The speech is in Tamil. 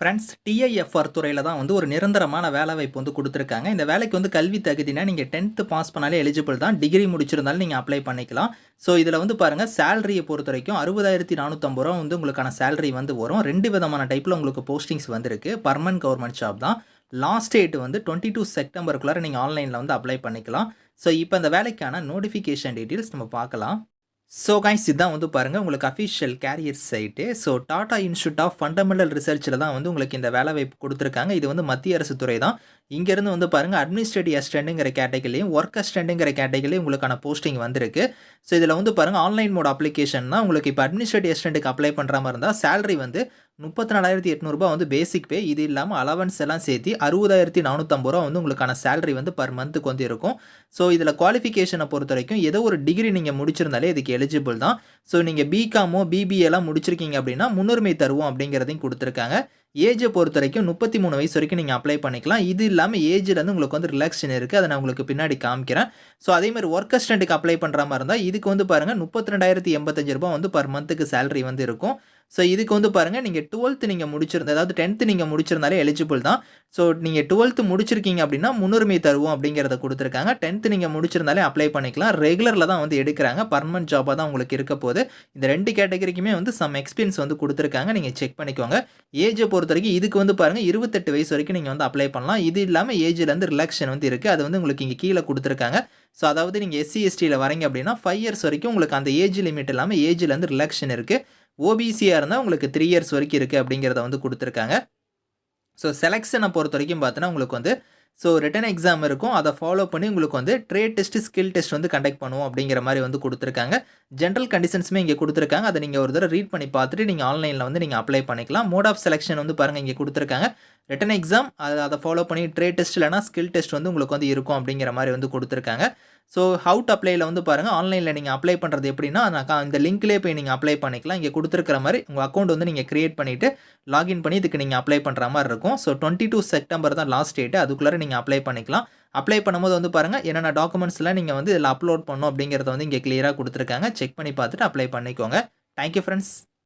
ஃப்ரெண்ட்ஸ் டிஐஎஃப்ஆர் துறையில் தான் வந்து ஒரு நிரந்தரமான வேலை வாய்ப்பு வந்து கொடுத்துருக்காங்க. இந்த வேலைக்கு வந்து கல்வி தகுதினா நீங்கள் டென்த்து பாஸ் பண்ணாலே எலிஜிபிள் தான். டிகிரி முடிச்சிருந்தாலும் நீங்கள் அப்ளை பண்ணிக்கலாம். ஸோ இதில் வந்து பாருங்கள் சேலரியை பொறுத்த வரைக்கும் அறுபதாயிரத்தி நானூற்றம்பது ரூபா வந்து உங்களுக்கான சேலரி வந்து வரும். ரெண்டு விதமான டைப்பில் உங்களுக்கு போஸ்டிங்ஸ் வந்திருக்கு. பர்மனன்ட் கவர்மெண்ட் ஜாப் தான். லாஸ்ட் டேட் வந்து டுவெண்ட்டி டூ செப்டம்பருக்குள்ளார நீங்கள் ஆன்லைனில் வந்து அப்ளை பண்ணிக்கலாம். ஸோ இப்போ இந்த வேலைக்கான நோட்டிஃபிகேஷன் டீட்டெயில்ஸ் நம்ம பார்க்கலாம். ஸோ கைஸ் இதுதான் வந்து பாருங்கள் உங்களுக்கு official career site so Tata Institute of Fundamental ரிசர்ச்சில் தான் வந்து உங்களுக்கு இந்த வேலை வாய்ப்பு கொடுத்துருக்காங்க. இது வந்து மத்திய அரசு துறை தான். இங்கேருந்து வந்து பாருங்கள் அட்மினிஸ்ட்ரேட்டிவ் அஸ்டண்ட்டுங்கிற கேட்டகிரிலையும் ஒர்க் அஸ்டண்ட்டுங்கிற கேட்டகரிலையும் உங்களுக்கான போஸ்டிங் வந்திருக்கு. ஸோ இதில் வந்து பாருங்கள் ஆன்லைன் மோட் அப்ளிகேஷன்னா உங்களுக்கு இப்போ அட்மினிஸ்ட்ரேட்டிவ் அஸ்டண்ட்டுக்கு அப்ளை பண்ணுற மாதிரி இருந்தால் சேலரி வந்து முப்பத்தி நாலாயிரத்தி எட்நூறுபா வந்து பேசிக் பே இது இல்லாமல் அலவன்ஸ் எல்லாம் சேர்த்து அறுபதாயிரத்தி நானூற்றம்பது ரூபா வந்து உங்களுக்கான சேலரி வந்து பர் மந்த்துக்கு வந்து இருக்கும். ஸோ இதில் குவாலிஃபிகேஷனை பொறுத்த வரைக்கும் ஏதோ ஒரு டிகிரி நீங்கள் முடிச்சிருந்தாலே இதுக்கு எலிஜிபிள் தான். ஸோ நீங்கள் பிகாமோ பிபிஏலாம் முடிச்சிருக்கீங்க அப்படின்னா முன்னுரிமை தருவோம் அப்படிங்கிறதையும் கொடுத்துருக்காங்க. ஏஜை பொறுத்த வரைக்கும் முப்பத்தி மூணு வயசு வரைக்கும் நீங்கள் அப்ளை பண்ணிக்கலாம். இது இல்லாமல் ஏஜ்லேருந்து உங்களுக்கு வந்து ரிலாக்ஷன் இருக்குது அதை நான் உங்களுக்கு பின்னாடி காமிக்கிறேன். ஸோ அதே மாதிரி ஒர்க் அசிஸ்டண்ட்டுக்கு அப்ளை பண்ணுற மாதிரி இருந்தால் இதுக்கு வந்து பாருங்கள் முப்பத்தி ரெண்டாயிரத்தி எண்பத்தஞ்சு ரூபா வந்து பர் மந்த்துக்கு சேலரி வந்து இருக்கும். ஸோ இதுக்கு வந்து பாருங்கள் நீங்கள் டுவெல்த்து நீங்கள் முடிச்சிருந்த அதாவது டென்த்து நீங்கள் முடிச்சிருந்தாலே எலிஜிபிள் தான். ஸோ நீங்கள் டுவெல்த்து முடிச்சிருக்கீங்க அப்படின்னா முன்னுரிமை தருவோம் அப்படிங்கிறத கொடுத்துருக்காங்க. டென்த்து நீங்கள் முடிச்சிருந்தாலே அப்ளை பண்ணிக்கலாம். ரெகுலரில் தான் வந்து எடுக்கிறாங்க. பர்மனன்ட் ஜாபாக தான் உங்களுக்கு இருக்க போது இந்த ரெண்டு கேட்டகரிக்குமே வந்து சம் எக்ஸ்பீரியன்ஸ் வந்து கொடுத்துருக்காங்க. நீங்கள் செக் பண்ணிக்கோங்க. ஏஜை பொறுத்த வரைக்கும் இதுக்கு வந்து பாருங்கள் இருபத்தெட்டு வயசு வரைக்கும் நீங்கள் வந்து அப்ளை பண்ணலாம். இது இல்லாமல் ஏஜ்லேருந்து ரிலாக்ஷன் வந்து இருக்குது அது வந்து உங்களுக்கு இங்கே கீழே கொடுத்துருக்காங்க. ஸோ அதாவது நீங்கள் எஸ்சி எஸ்டியில் வரீங்க அப்படின்னா ஃபைவ் இயர்ஸ் வரைக்கும் உங்களுக்கு அந்த ஏஜ் லிமிட் இல்லாமல் ஏஜ்லேருந்து ரிலாக்ஷன் இருக்குது ஓபிசியாக இருந்தால் உங்களுக்கு த்ரீ இயர்ஸ் வரைக்கும் இருக்குது அப்படிங்கிறத வந்து கொடுத்துருக்காங்க. ஸோ செலெக்ஷனை பொறுத்த வரைக்கும் பார்த்தோன்னா உங்களுக்கு வந்து ஸோ ரிட்டன் எக்ஸாம் இருக்கும். அதை ஃபாலோ பண்ணி உங்களுக்கு வந்து ட்ரேட் டெஸ்ட் ஸ்கில் டெஸ்ட் வந்து கண்டக்ட் பண்ணுவோம் அப்படிங்கிற மாதிரி வந்து கொடுத்துருக்காங்க. ஜென்ரல் கண்டிஷன்ஸுமே இங்கே கொடுத்துருக்காங்க. அதை நீங்கள் ஒரு தடவை ரீட் பண்ணி பார்த்துட்டு நீங்கள் ஆன்லைனில் வந்து நீங்கள் அப்ளை பண்ணிக்கலாம். மோட் ஆஃப் செலெக்ஷன் வந்து பாருங்கள் இங்கே கொடுத்துருக்காங்க. ரிட்டன் எக்ஸாம் அதை அதை ஃபாலோ பண்ணி ட்ரேட் டெஸ்ட் இல்லைனா ஸ்கில் டெஸ்ட் வந்து உங்களுக்கு வந்து இருக்கும் அப்படிங்கிற மாதிரி வந்து கொடுத்துருக்காங்க. ஸோ ஹவுட் அப்ளைல வந்து பாருங்கள் ஆன்லைனில் நீங்கள் அப்ளை பண்ணுறது எப்படின்னா நான் கா- இந்த லிங்க்லேயே போய் நீங்கள் அப்ளை பண்ணிக்கலாம். இங்கே கொடுத்துருக்கிற மாதிரி உங்கள் அக்கௌண்ட் வந்து நீங்கள் க்ரியேட் பண்ணிவிட்டு லாகின் பண்ணி இதுக்கு நீங்கள் அப்ளை பண்ணுற மாதிரி இருக்கும். ஸோ டுவெண்ட்டி டூ செப்டம்பர் தான் லாஸ்ட் டேட்டு அதுக்குள்ளே நீங்கள் அப்ளை பண்ணிக்கலாம். அப்ளை பண்ணும்போது வந்து பாருங்கள் என்னென்ன டாக்குமெண்ட்ஸ்லாம் நீங்கள் வந்து இதில் அப்லோட் பண்ணணும் அப்படிங்கிறத வந்து இங்கே கிளியராக கொடுத்துருக்காங்க. செக் பண்ணி பார்த்துட்டு அப்ளை பண்ணிக்கோங்க. Thank you friends